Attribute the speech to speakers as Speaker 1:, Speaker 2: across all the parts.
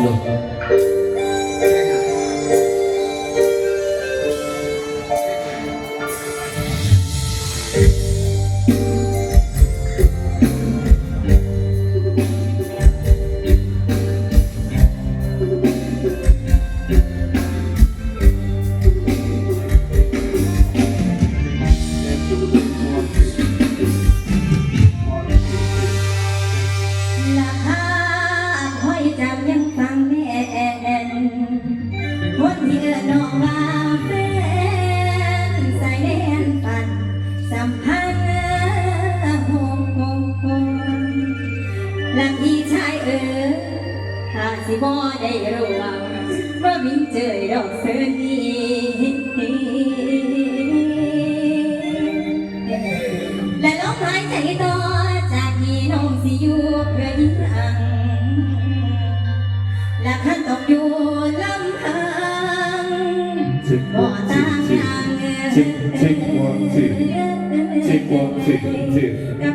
Speaker 1: หนุ่ม
Speaker 2: ลาพ หาสิบ่ได้รู้ว่าว่ามีเจอดอกเสนีและลมหายใจต่อจากนี้น้องสิอยู่เพื่อยิ่งอังและขันตกอยู่ลำพัง
Speaker 3: บ่
Speaker 2: ต่าง
Speaker 3: สิบ
Speaker 2: อย่าง
Speaker 3: สิบสิบวงสิบสิบวงสิบ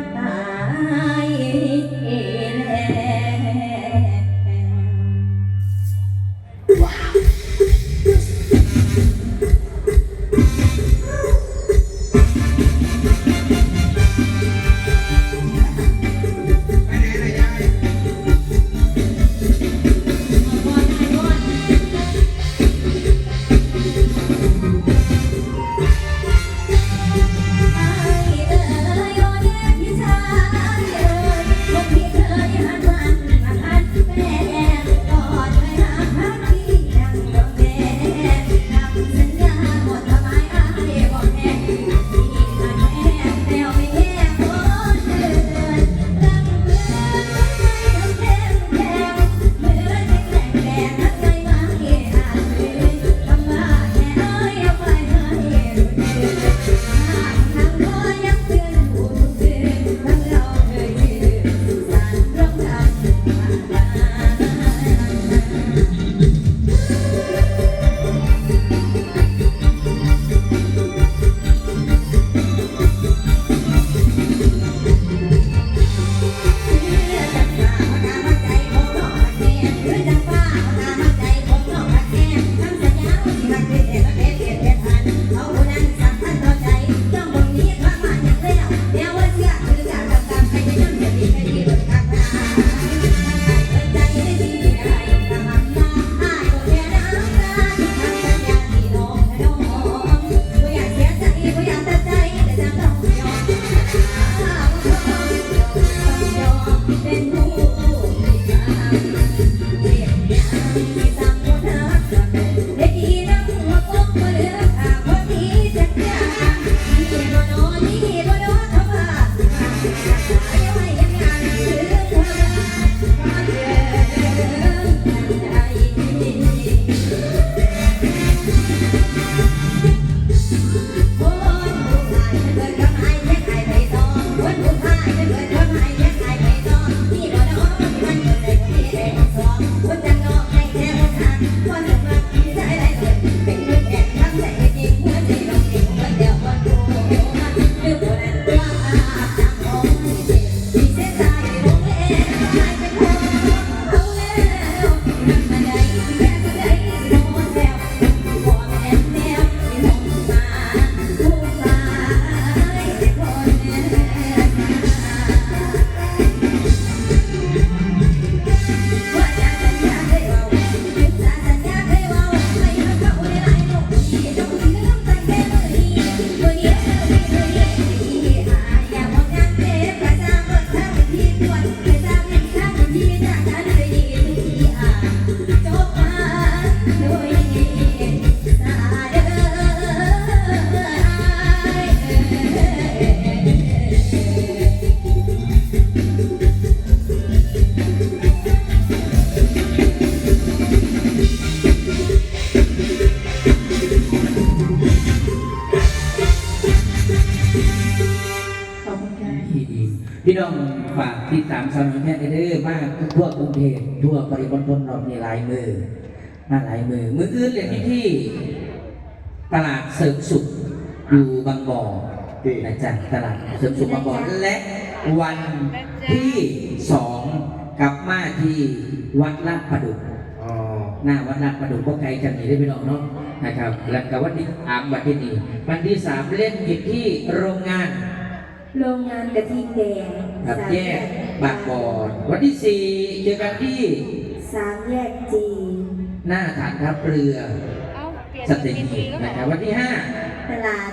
Speaker 1: ฝากที่ตามสนุนแค่เด้อมากทั่วกรุงเทพทั่วปริมณฑลเรามีหลายมือมาหลายมือ มืออื่นเลยที่ที่ ตลาดเสริมสุขอยู่บางบ่อนะจ๊ะตลาดเสริมสุขบางบ่อและวันที่สองกลับมาที่วัดลาดประดุกหน้าวัดนัดประดุกพวกไก่จังหนีได้พี่น้องเนาะนะครับแล้วก็วันที่สามวันที่นี่วันที่สามเล่นอยู่ที่โรงงาน
Speaker 3: โรงงานกะทิแดง
Speaker 1: กับแยกบางบอนวันที่สี่เจอกันที่
Speaker 3: สามแยกจี
Speaker 1: หน้าฐานทัพเรือ
Speaker 4: เอาเปลี่ยน
Speaker 1: สตรีนะครับวันที่ห้า
Speaker 3: ตลาด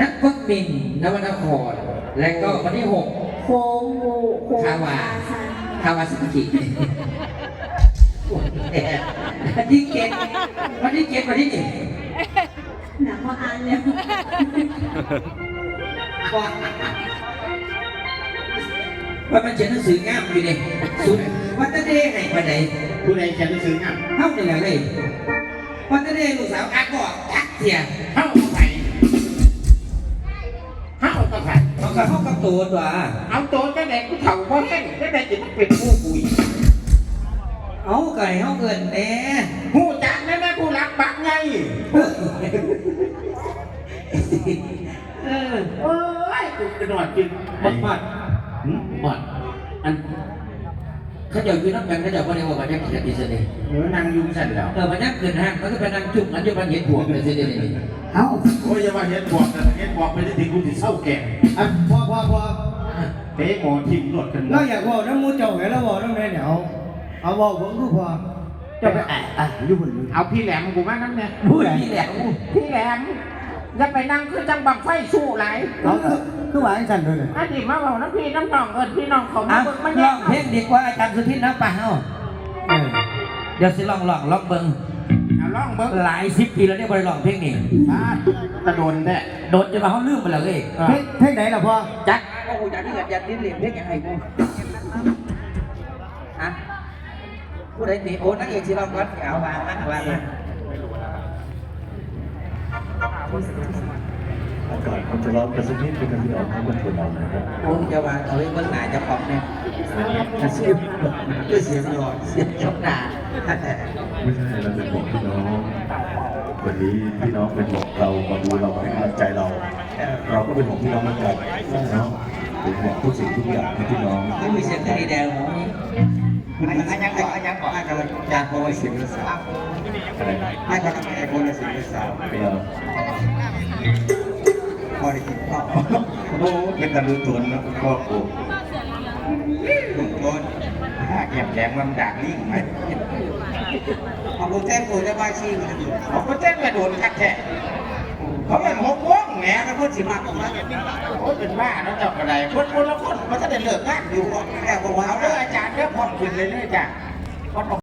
Speaker 1: นักวักมินนวนคร และก็วันที่หก
Speaker 3: โค้งโวโค้ง
Speaker 1: คาวา
Speaker 3: ซัน
Speaker 1: คาวาซากิวันที่เจ็ดวันที่เจ็ดวันที่หนึ่ง
Speaker 3: หนักมาอ่านแล้ว
Speaker 1: ว่าว่ามันเขียนหนังสืองามอยู่เนี่ยสุดวัตเดย์ให้ปานใด
Speaker 5: ผู้ใดจะได้ซื้องาน
Speaker 1: เท่านี่แหละเลยวัตเดย์ลูกสาวอักบอกทักเสีย
Speaker 5: เข้าใส่เข้าก็ใส่
Speaker 1: เขาก็เข้ากับตัวตัว
Speaker 5: เอาตัวเจ้าแดงกูเถ่าเพราะแห้งเจ้าแดงจะมาเป็นผู้ปุย
Speaker 1: เอาไก่เอาเงินแน่
Speaker 5: ผู้จักแม่แม่ผู้รักบักไง
Speaker 1: เออ
Speaker 5: เอ้ยกูกระโดดกิน
Speaker 1: บักบัด
Speaker 5: หืม
Speaker 1: บัดอันเขาจะอยู่นักกันเขาจะว่าในว่ามันยังเขียนดีเสน่ห์
Speaker 5: เออนั่งยุ่งสั่นแล้ว
Speaker 1: เออมันยังเกินห้างมันก็ไปนั่งจุ่มอันอยู่มันเห็นบวกเลยเสน่ห์นี่
Speaker 6: เอ้า
Speaker 5: โอ้ยอย่ามาเห็นบอกนะเห็นบอกไปได้ถึงกูจะเศร้าแก่
Speaker 6: อันพอพอพอ
Speaker 5: เตะหมอทิ่มรถกัน
Speaker 6: เราอยากบอกน้ำมูเจ้าไงเราบอกน้ำแม่เนี่ยเอาเอาบอกผมดูพอเจ้าไปแอะอะอยู่บนอยู่
Speaker 5: เอาพี่แหลมกูมานั่นเนี่ย
Speaker 1: พูดนี่แหละ
Speaker 5: พี่แหลมอย่าไปนั่งคือจังบังไฟสู้ไหลาย
Speaker 6: เอา คือว่าให้ฉันด้วยเลย
Speaker 5: อันนี้มาบอกน้ำพี่น้ำน้องเอิญพี่น้องเขามา
Speaker 1: อะ
Speaker 5: เบิ่งมัน
Speaker 1: ล
Speaker 5: แย่
Speaker 1: องเพลงดีกว่าอาจารย์สุทินนะป่าเฮา
Speaker 6: เออ
Speaker 1: เดี๋ยวสิลองลองลองเบิ่ง
Speaker 5: เอาลองเบิ่ง
Speaker 1: หลายสิบปีแล้วเนี่ยบริลองเพลงนี้
Speaker 5: อ่าตะโดนแท้
Speaker 1: โดดจนมาเขาลืมไปแล้วเลย
Speaker 6: เพลงเพลงไหนล่ะพ่อ
Speaker 1: จักก็กูจักที่อยากยันดิ้นเหลี่ยมเพลงยังไงกูอะผู้ใดตีโอ้นักเอกสิลองก่อนเอาวางนะวางนะ
Speaker 7: อากาศมันจะร้อนกระสุนนิดเป็นกันที่ออกให้มันทนเอานะครับ
Speaker 1: โอ้จะวางเอาไว้เบื้องหน้าจะปอกเนี่ยเสียงเสียงหลอดเสียงชกหน้า
Speaker 7: ไม่ใช่เราเป็นห่วงพี่น้องวันนี้พี่น้องเป็นห่วงเรามาดูเราให้กำลังใจเรา เราก็เป็นห่วงพี่น้องเหมือนกันเนาะเป็นห่วงทุกสิ่งทุกอย่างให้พี่น้อง
Speaker 1: ไม่มีเสียงสีแดงหมอนี่อันยังก่อนอันยังก่อนอันกำลังจากโปรยเสียงสาว
Speaker 7: อะไรนะ
Speaker 1: อันกำลังโปรยเสียงสาว
Speaker 7: เออ
Speaker 1: พอด้กินข้าว
Speaker 7: โอ้เป็นตะลุตัวนะพ่อโอ้
Speaker 1: ลุงโดนถ้าแก็บแดงมันด่างลิ่งไหมเอาโปรแทนโปรได้บ้าชีมันอยู่
Speaker 5: เขาก็แจ้งกระโดนคักแท้เขาเป็นหกวงแหม
Speaker 1: แม่ก็พูดสิมากกว่า
Speaker 5: โอ้เป็นบ้าแล้วจ้ากระไดคนคนละคนมันจะได้เลิกงานอยู่
Speaker 1: แค่บอกว่า
Speaker 5: เอาเรื่องอาจารย์เรื่องผ่อนขึ้นเลยเรื่อยจ้ะ